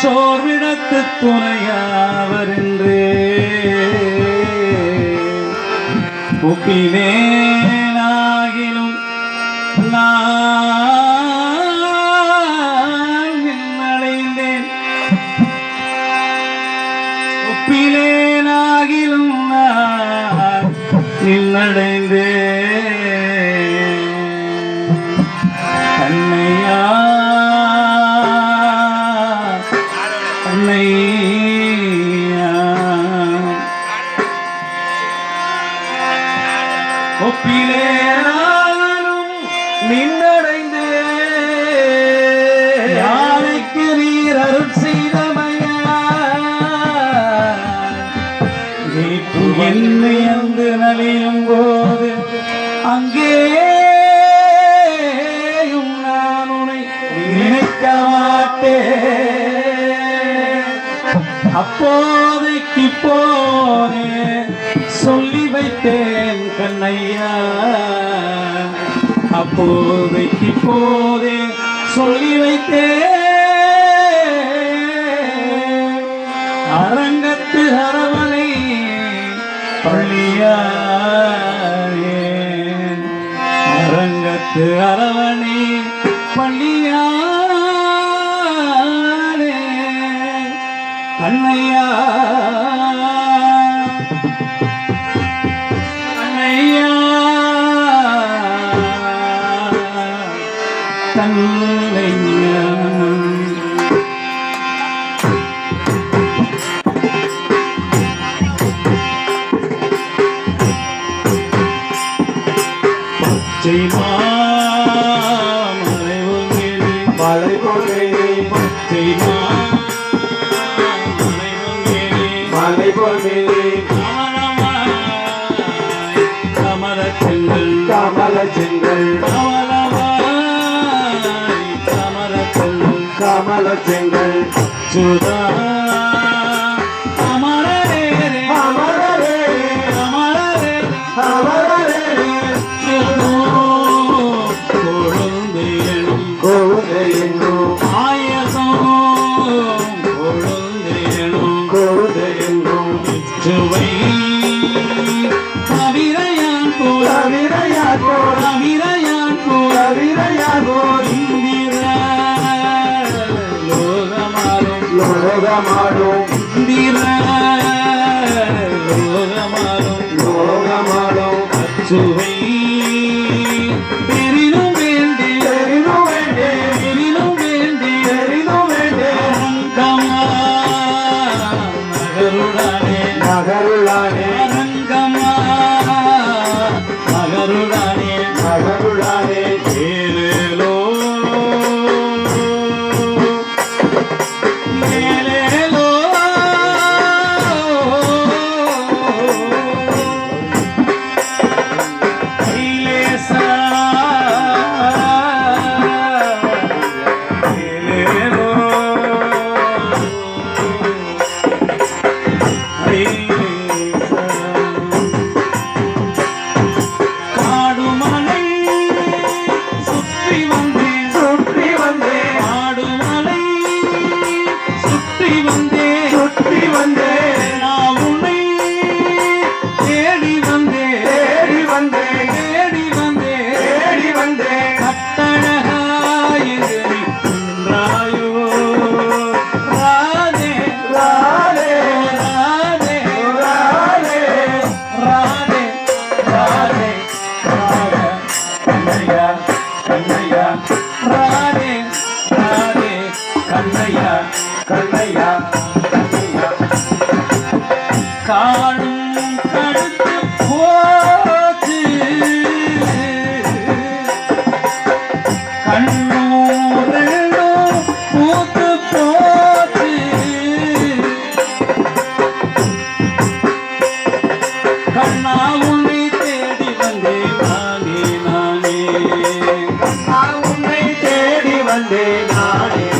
சோர்விடத்து துணையாவர் என்று ஒப்பினே കളേ அழியும் போது அங்கேயும் நான் உனை நினைக்க மாட்டேன் அப்போதைக்கு போனே சொல்லி வைத்தேன் கண்ணையா. அப்போதைக்கு போதே சொல்லி வைத்தேன். அரங்கத்து அரவணை பள்ளியா. Yeah, கமலச்செங்கல் கமலச்செங்கல் சுதா உலகமாடும் वंदे नारे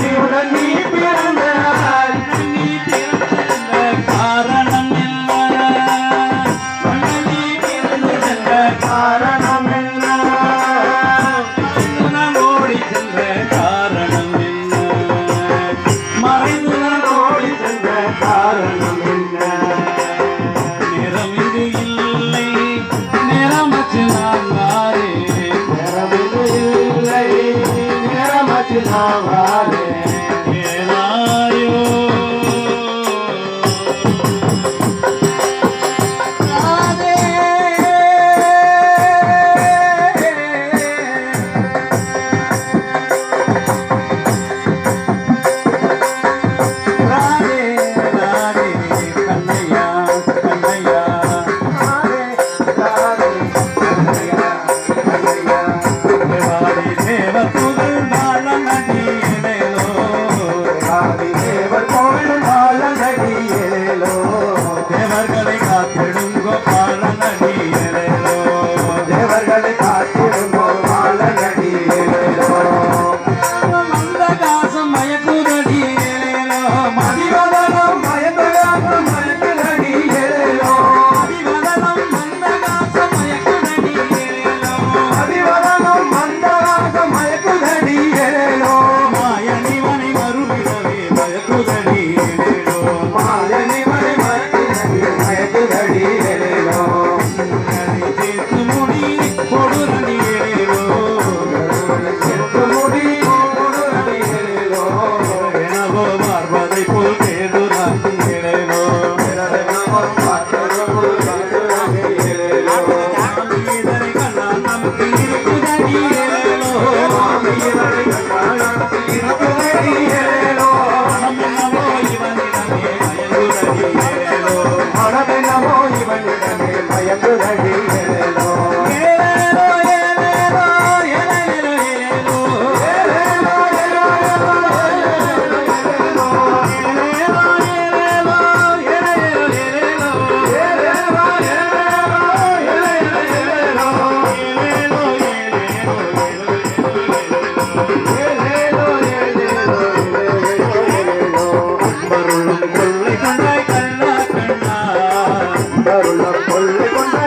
జీవన నీ పిల్లల கண்ணா